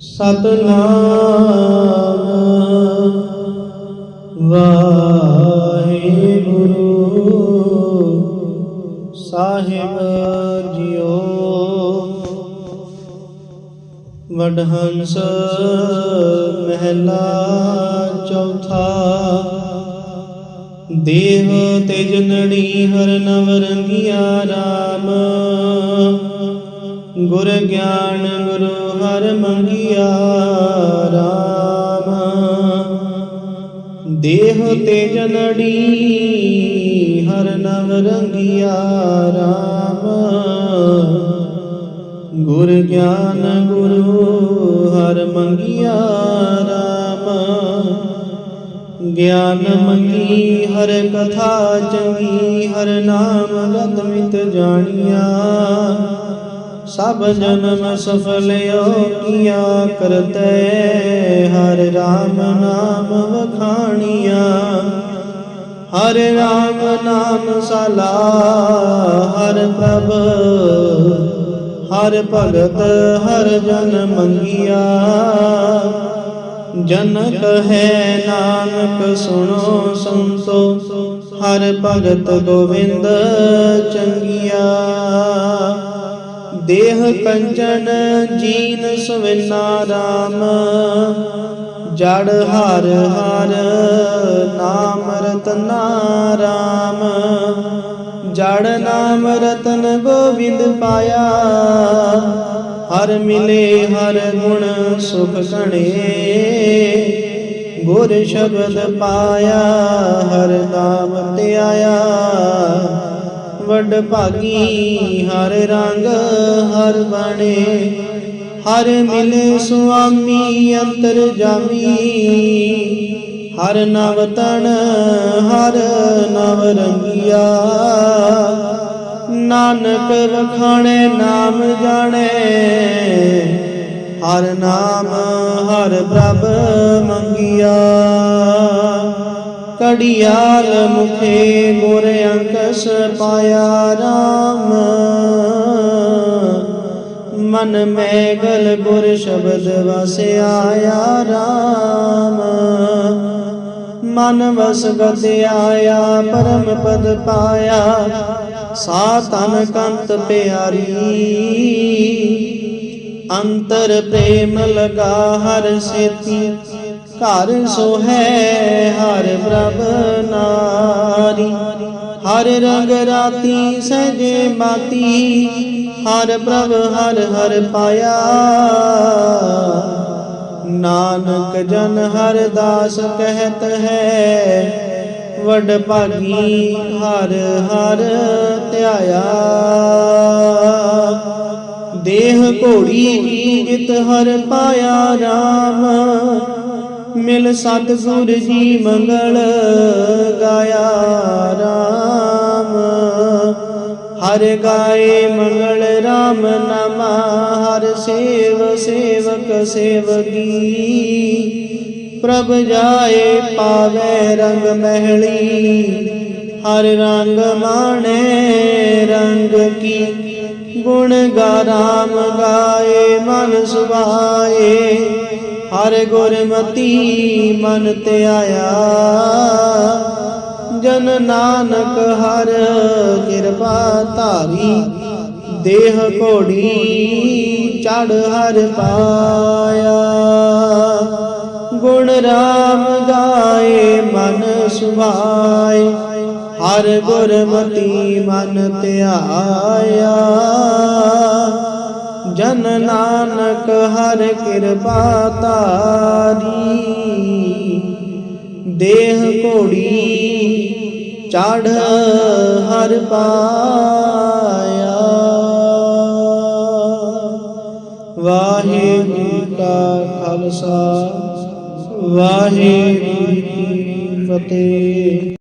ਸਤਨਾਮ। ਵਾਹਿਗੁਰੂ ਸਾਹਿਬ ਜੀਓ। ਵਡਹੰਸ ਮਹਿਲਾ ਚੌਥਾ। ਦੇਵ ਤੇਜ ਨੜੀ ਹਰ ਨਵ ਰੰਗਿਆ ਰਾਮ। ਗੁਰ ਗਿਆਨ ਗੁਰੂ ਹਰ ਮੰਗਿਆ ਰਾਮ। ਦੇਹ ਤੇਜ ਨੜੀ ਹਰ ਨਵ ਰੰਗਿਆ ਰਾਮ। ਗੁਰ ਗਿਆਨ ਗੁਰੂ ਹਰ ਮੰਗਿਆ ਰਾਮ। ਗਿਆਨ ਮੰਗੀ ਹਰ ਕਥਾ ਚੰਗੀ ਹਰ ਨਾਮ ਗਤ ਜਾਣੀਆਂ। ਸਭ ਜਨਮ ਸਫਲਿਓ ਕੀਆ ਕਰਤੇ, ਹਰ ਰਾਮ ਨਾਮ ਵਖਾਣੀਆ। ਹਰ ਰਾਮ ਨਾਮ ਸਲਾ, ਹਰ ਪ੍ਰਭ, ਹਰ ਭਗਤ, ਹਰ ਜਨ ਮੰਗਿਆ। ਜਨਕ ਹੈ ਨਾਨਕ, ਸੁਣੋ ਸੰਤੋ, ਹਰ ਭਗਤ ਗੋਵਿੰਦ ਚੰਗਿਆ। ਦੇਹ ਕੰਚਨ ਜੀਨ ਸਵਿਨਾ ਰਾਮ। ਜੜ ਹਰ ਹਰ ਨਾਮ ਰਤਨਾ ਰਾਮ। ਜੜ ਨਾਮ ਰਤਨ ਗੋਬਿੰਦ ਪਾਇਆ। ਹਰ ਮਿਲੇ ਹਰ ਗੁਣ ਸੁਖ ਸਣੇ ਗੁਰ ਸ਼ਬਦ ਪਾਇਆ, ਹਰ ਨਾਮ ਧਿਆਇਆ। ਵੱਡ ਭਾਗੀ, ਹਰ ਰੰਗ ਹਰ ਬਣੇ। ਹਰ ਮਿਲੇ ਸੁਆਮੀ, ਅੰਤਰ ਜਾਮੀ। ਹਰ ਨਵ ਤਨ ਹਰ ਨਵ ਰੰਗਿਆ। ਨਾਨਕ ਵਖਾਣੇ ਨਾਮ ਜਾਣੇ। ਹਰ ਨਾਮ, ਹਰ ਪ੍ਰਭ ਮੰਗਿਆ। ਕੜਿਆਲ ਮੁਖੇ ਗੁਰ ਅੰਕਸ ਪਾਇਆ RAM ਮਨ ਮੈਂ ਗਲ ਗੁਰ ਸ਼ਬਦ ਵਸਿਆ RAM ਮਨ ਵਸ ਗਤ ਆਇਆ ਪਰਮ ਪਦ ਪਾਇਆ। ਸਾ ਤਨ ਕੰਤ ਪਿਆਰੀ। ਅੰਤਰ ਪ੍ਰੇਮ ਲਗਾ ਹਰ ਸੇਤੀ। ਘਰ ਸੋਹੈ, ਹਰ ਪ੍ਰਭ ਨਾਰੀ। ਹਰ ਰੰਗ ਰਾਤੀ ਸਜੇ ਮਾਤੀ, ਹਰ ਪ੍ਰਭ ਹਰ ਹਰ ਪਾਇਆ। ਨਾਨਕ ਜਨ ਹਰ ਦਾਸ ਕਹਿਤ ਹੈ, ਵਡ ਭਾਗੀ ਹਰ ਹਰ ਧਿਆਇਆ। ਦੇਹ ਘੋੜੀ ਕੀ ਜਿਤ ਹਰ ਪਾਇਆ RAM ਮਿਲ ਸਤਿਗੁਰ ਜੀ ਮੰਗਲ, ਗਾਇਆ RAM ਹਰ ਗਾਏ ਮੰਗਲ RAM ਨਾਮਾ, ਹਰ ਸੇਵ ਸੇਵਕ ਸੇਵਗੀ ਪ੍ਰਭ ਜਾਏ ਪਾਵੇ ਰੰਗ ਮਹਿਲੀ, ਹਰ ਰੰਗ ਮਾਣੇ ਰੰਗ ਕੀ। ਗੁਣ ਗਾ ਰਾਮ ਗਾਏ, ਮਨ ਸੁਭਾਏ ਹਰ ਗੁਰਮਤੀ ਮਨ ਧਿਆਇਆ ਜਨ ਨਾਨਕ ਹਰ ਕਿਰਪਾ ਧਾਰੀ, ਦੇਹ ਘੋੜੀ ਚੜ ਹਰ ਪਾਇਆ। ਗੁਣ ਰਾਮ ਗਾਏ, ਮਨ ਸੁਭਾਏ, ਹਰ ਗੁਰਮਤੀ ਮਨ ਧਿਆਇਆ ਜਨ ਨਾਨਕ ਹਰ ਕਿਰਪਾ ਤਾਰੀ ਦੇਹ ਘੋੜੀ ਚੜ ਹਰ ਪਾਇਆ। ਵਾਹਿਗੁਰੂ ਕਾ ਖਾਲਸਾ ਵਾਹਿਗੁਰੂ ਕੀ ਫਤਿਹ।